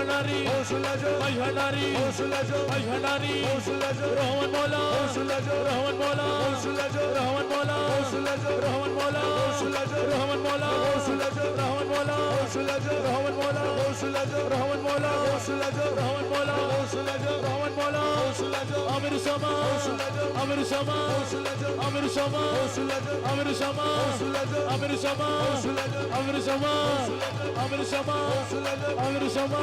মৈশনারি মৈশনারি মৈশনারি রহমান মোলা রহমান মোলা রহমান মোলা রহমান মোলা রহমান মোলা রহমান মোলা রহমান মোলা রহমান মোলা রহমান মোলা রহমান মোলা আমির সমা আমির সমা আমির সমা আমির সমা আমির সমা আমির সমা আমির সমা আমির সমা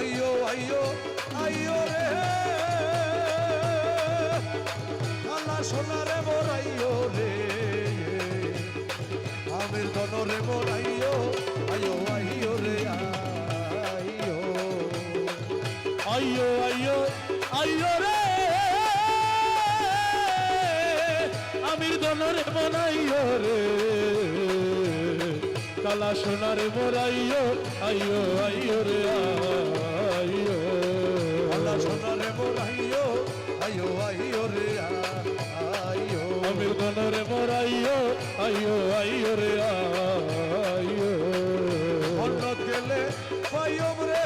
আইও আইও আইও রে। আলা সোনারে মোর আইও রে। আমের গনরে মোর আইও আইও আইও রে আইও আইও আইও আইও রে। আমির গনরে মোর আইও রে। কালা সোনারে মোর আইও আইও আইও রে। আ মোর আইও আইও আইও রে আইও। আমির গান রে মোর আইও আইও আইও রে আইও। অন্য গেলে পাইও রে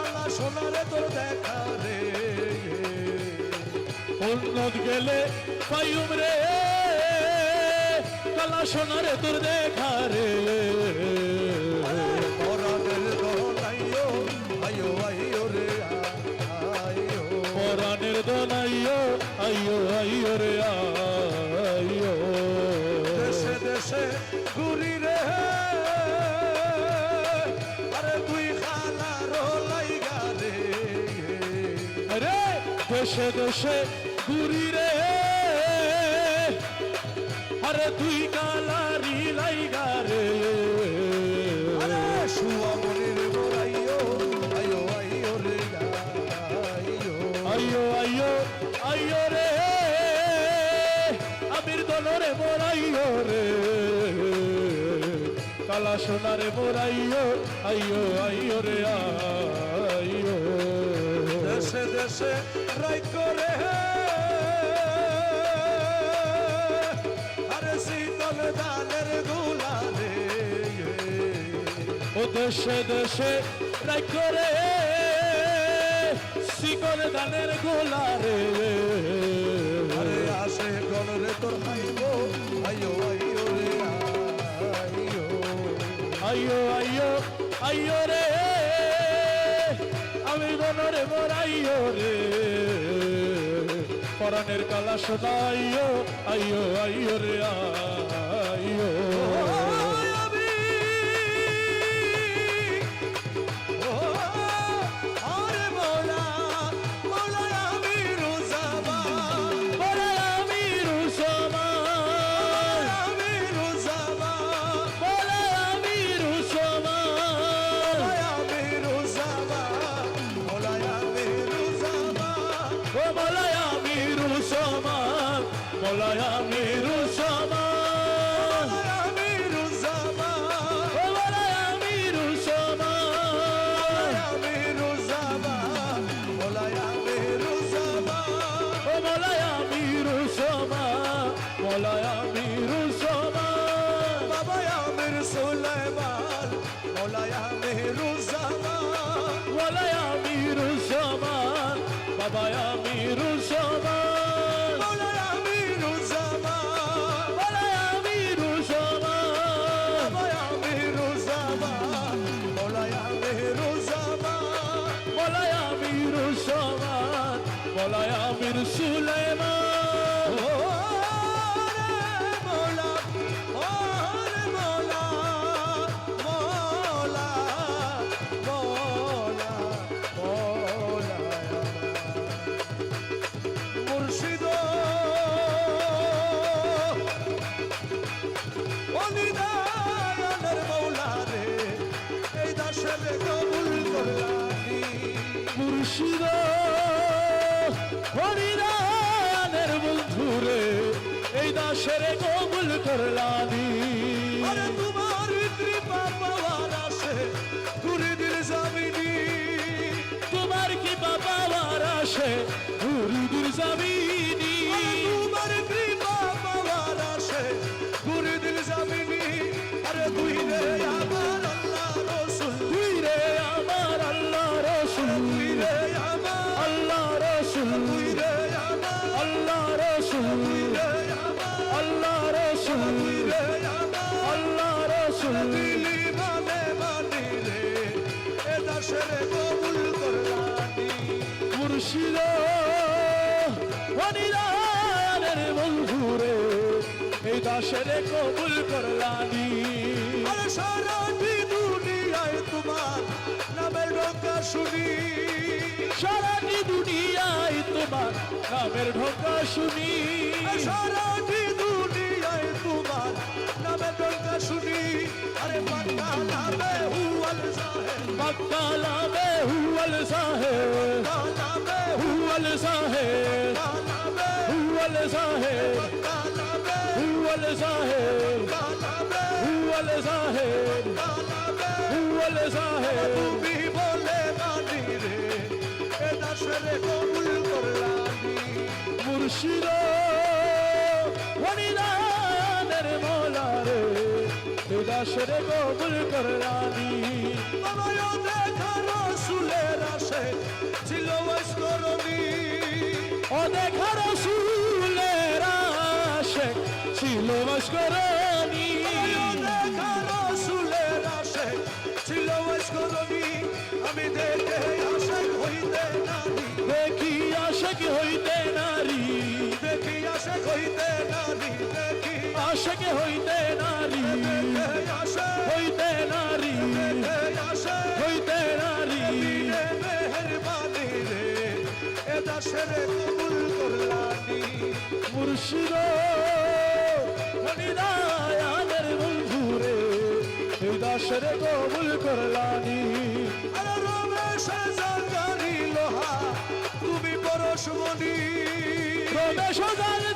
আলা সোনারে তোর দেখা রে। অন্য গেলে পাইও রে কালা সোনারে তোর দেখা রে। দেশে দেশে পুরি রে। আরে তুই কালারি লাইগা রে। শুয়া মনের বলাইও আয়ো আয়ো রে আয়ো। আয়ো আয়ো রে। আমির দলরে বলাইও রে। কালা সোনারে বলাইও আয়ো আয়ো রে আ। দেশে রাই করে আরে শীতল দানের গুলালে ও দেশে দেশে রাই করে শিকল দানের গোলা রে আরে আসে গণরে তোর আইবো আইয়ো আইয়ো রে আইয়ো আইয়ো আইয়ো আইয়ো রে। প্রাণরে মরাইও রে। পরাণের কালা সদাইও আইও আইও রে আইও। মৌলায়া বীর সুলাইমান। হরিরানের বন্ধুরে এই দাসের কবুল করলানি। আরে তোমার রসুল আল্লাহ রসুল। দিলি মানে মানি রে এ দাসের কবুল করলানি মুর্শিদ হরিরানের বন্ধুরে এই দাসের কবুল করলানি। আরে সারাটি দুনিয়ায় তোমার নামের ডঙ্কা শুনি। সারাটি দুনিয়ায় তোমার নামের ঢোকা শুনি। সারাটি का सुनी अरे बकाला बेहुअल साहेब बकाला बेहुअल साहेब बकाला बेहुअल साहेब हुअल साहेब हुअल साहेब हुअल साहेब हुअल साहेब तू भी बोले गानी रे ए दशर कबूल कर लानी मुर्शिदो वणिदा দাসের কবুল করলানি বাবায় দেখা রসুলের আসে ছিল বৈষ্ণরণী ও দেখা রসুলের আশেক ছিল মস্করণী দেখা রসুলের আসে ছিল বৈষ্ণরণী আমি দেখে আসে হইতে নারী। দেখি আশেক হইতে নারী। দেখি আসে হইতে নারী। আশেক হইতে নারী হইতে নারী হইতে নারী। রে মেহরবানি রে এ দাসের কবুল করলানি মুর্শিদ হরিদায়ানের বন্ধুরে এই দাসের কবুল করলানি। আরে রমেশ জাগানি লোহা তুমি পরশমণি প্রবেশ ধারি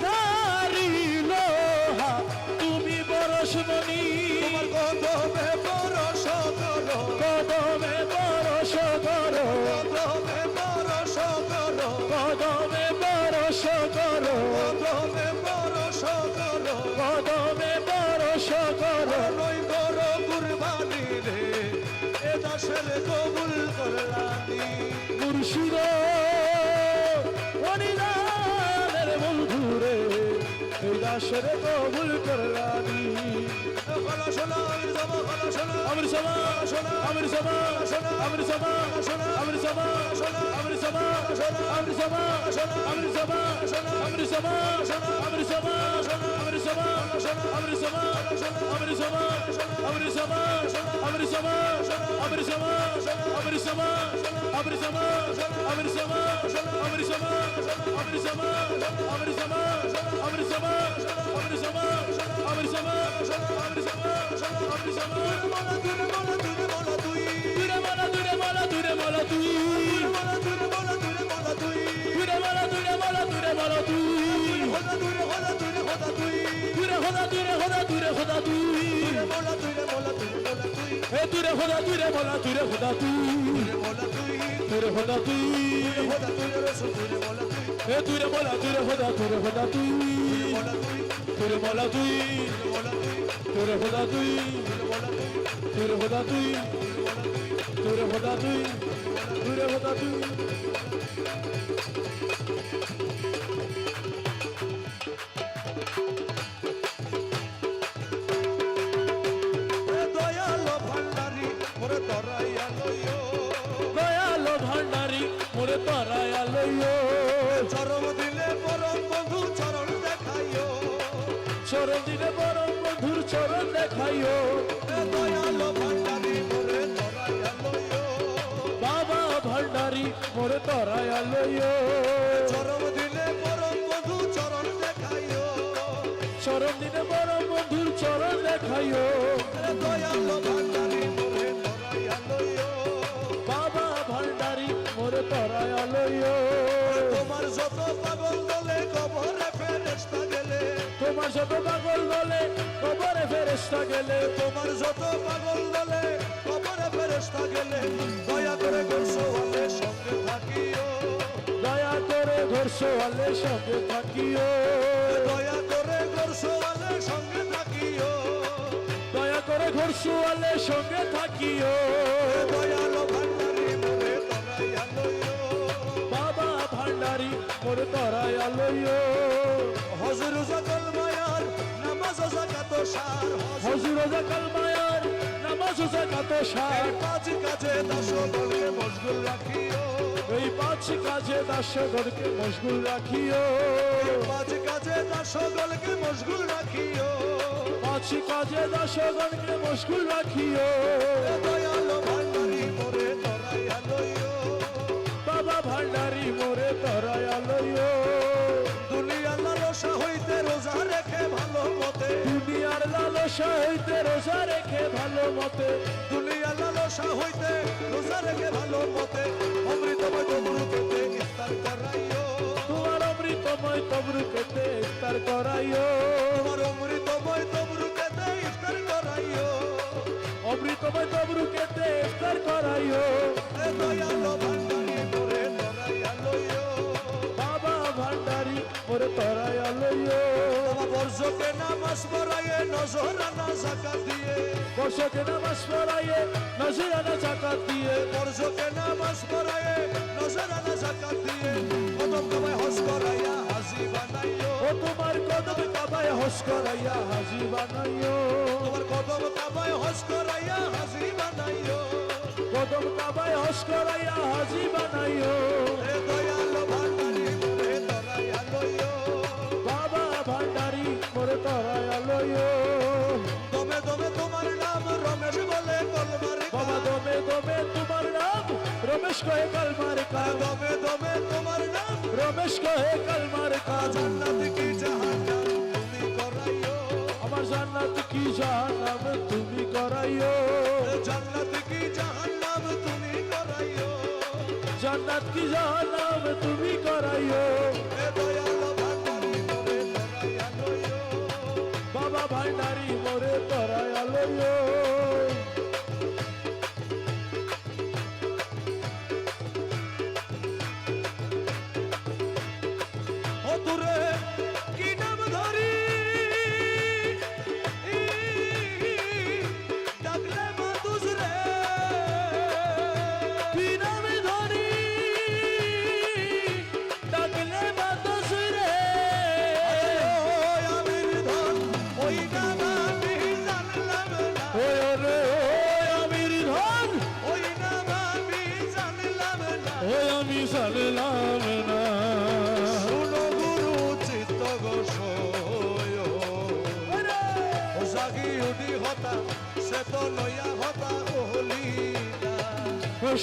কদমে বরস করো। কদমে পরশ করো। কদমে বরস করো। কদমে পরশ করো। কদমে বরস করো। নই করো কুরবানি রে। এ দাসের কবুল করলানি মুর্শিদ হরিদানের বন্ধুরে এই দাসের কবুল করলানি Amir Zaman, Amir Zaman, Amir Zaman, Amir Zaman, Amir Zaman, Amir Zaman, তুরে হোদা তুই রে বলা তুই রে হোদা তুই তুরে হোদা তুই তুরে হোদা তুই হোদা তুই রসুন তুই রে বলা এ তুই রে মোলা তুই রে খোদা তুই রে খোদা তুই তুই রে মোলা তুই তুই রে খোদা তুই তুই রে খোদা তুই তুই রে খোদা তুই তুই রে খোদা তুই ভণ্ডারী মোরে তরাইয়া লইও দয়ালো ভণ্ডারী মোরে তরাই চরম দিলে পরম বন্ধু চরণ দেখাইও। চরণ দিলে বড় মধুর চরণ দেখাইও। দয়ালো ভান্ডারি মোরে তরাইয়া লইও। বাবা ভান্ডারি মোরে তরায়া লইও। চরম দিলে পরম বন্ধু চরণ দেখাইও। চরণ দিলে বড় মধুর চরণ খাইও আরে দয়ালো ভান্ডারি মোরে ধরাইয়া লইও। বাবা ভান্ডারি মোরে তরায় লইও। তোমার পাগল দলে কবরে ফেরেস্তা গেলে তোমার যত পাগল বলে কবরে ফেরেস্তা গেলে তোমার যত পাগল দলে কবরে ফেরেস্তা গেলে দয়া করে গোসওয়ালে সঙ্গে থাকিও। দয়া করে ঘর সোয়ালে সঙ্গে থাকিও। দয়া করে গোসওয়ালে সঙ্গে থাকিও। দয়া করে সঙ্গে থাকিও। দয়ালো ভান্ডারি মোরে তরায় লইও হজর সকল মায়ার নামাজ জাকাত সার। হজুর জাকাল মায়ার নামাজ জাকাত সার। পাঁচ কাজে দাস দলকে মশগুল রাখিও। এই পাঁচ কাজে দশ দাসগণকে মশগুল রাখিও। পাঁচ কাজে দাস দলকে মশগুল রাখিও। পাঁচ কাজে দশ দাসগণকে মশগুল রাখিও। লালসা হইতে রোজা রেখে ভালো মতে দুনিয়া লালসা হইতে রোজা রেখে ভালো মতে অমৃতময় তবরুকেতে ইফতার করাইও। তোমার অমৃতময় তবরুকেতে ইফতার করাইও। তোমার অমৃতময় তবরুকেতে ইফতার করাইও। অমৃতময় তবরুকেতে ইফতার করাইও। নামাজ পড়াইয়ে নজরানা জাকাত দিয়ে। বর্ষকে নামাজ পড়াইয়ে নজরানা জাকাত দিয়ে। বর্ষকে নামাজ পড়াইয়ে নজরানা জাকাত দিয়ে। কদম কমায় হজ করাইয়া হাজি বানাইও। ও তোমার কদম কাবায় হস করাইয়া হাজি বানাইও। তোমার কদম কাবায় হজ করাইয়া হাজি বানাইও। কদম কাবায় হস করাইয়া হাজি বানাইও। এ দয়ালো মোরে তরায় লইও দমে দমে তোমার নাম রমেশ বলে কলমার বাবা দমে দমে তোমার নাম রমেশ কহে কালমার কাজ দমে দমে তোমার নাম রমেশ কহে কালমার কাজ জান্নাত কি জাহান্নাম তুমি করাইও? আমার জান্নাত কি জাহান্নাম তুমি করাইও? জান্নাত কি জাহান্নাম তুমি করাইও? জান্নাত কি জাহান্নাম তুমি করাইও? এ দয়ালো বাবা মরে তরায় লইও।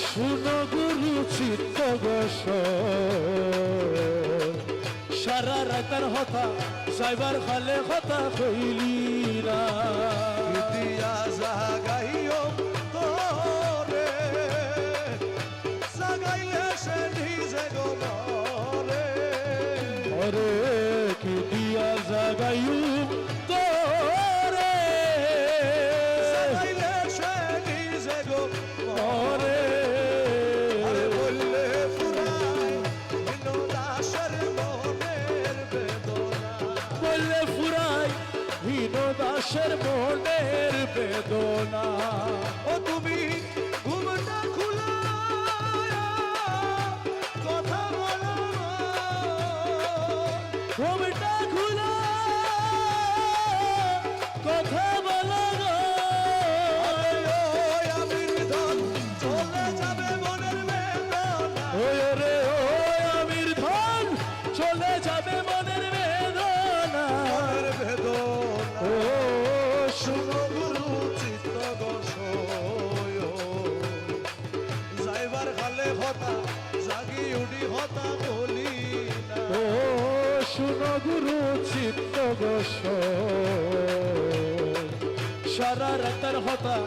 শুনো গুরু চিত্ত গোস সারা রাতার হতা সাইবার খালে হতা কইলি না। দাসের মনের বেদনা। ও তুমি সারা রাতার হতা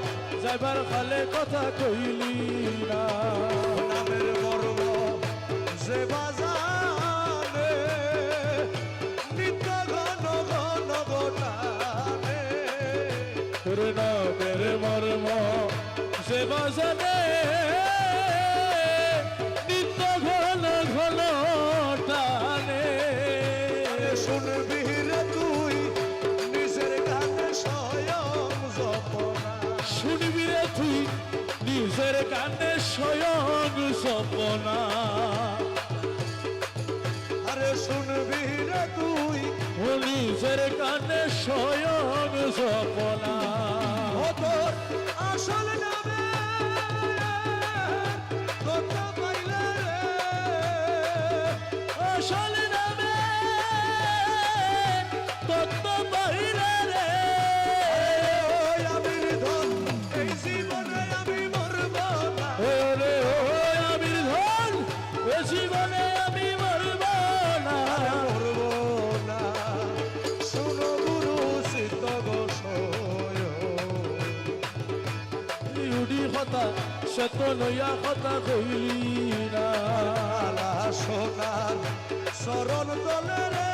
যাইবার খালে কথা কইলি না। নামের মর্ম যে বাজানে নিত্য ঘন ঘন গোটানে তোর নামের মর্ম সে বাজানে সপনা আরে শুনবি রে তুই পুলিশের কানে স্বয়ং সপনা ও তোর সত লইয়া কথা কইলি না সোনার শরণ তলে রে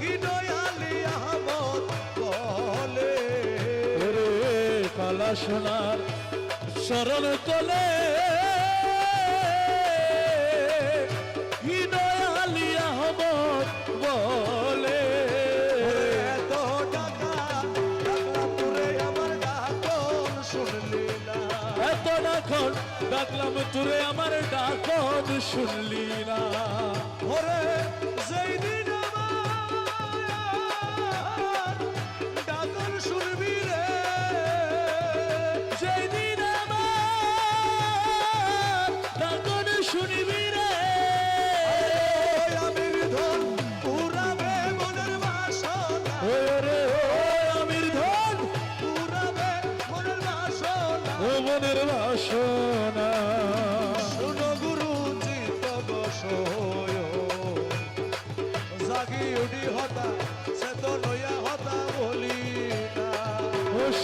হৃদয়ালি আহমদ বলে রে, কালা সোনার শরণ তলে। তোরে আমার ডাকন শুনলি না। ওরে যেই দিন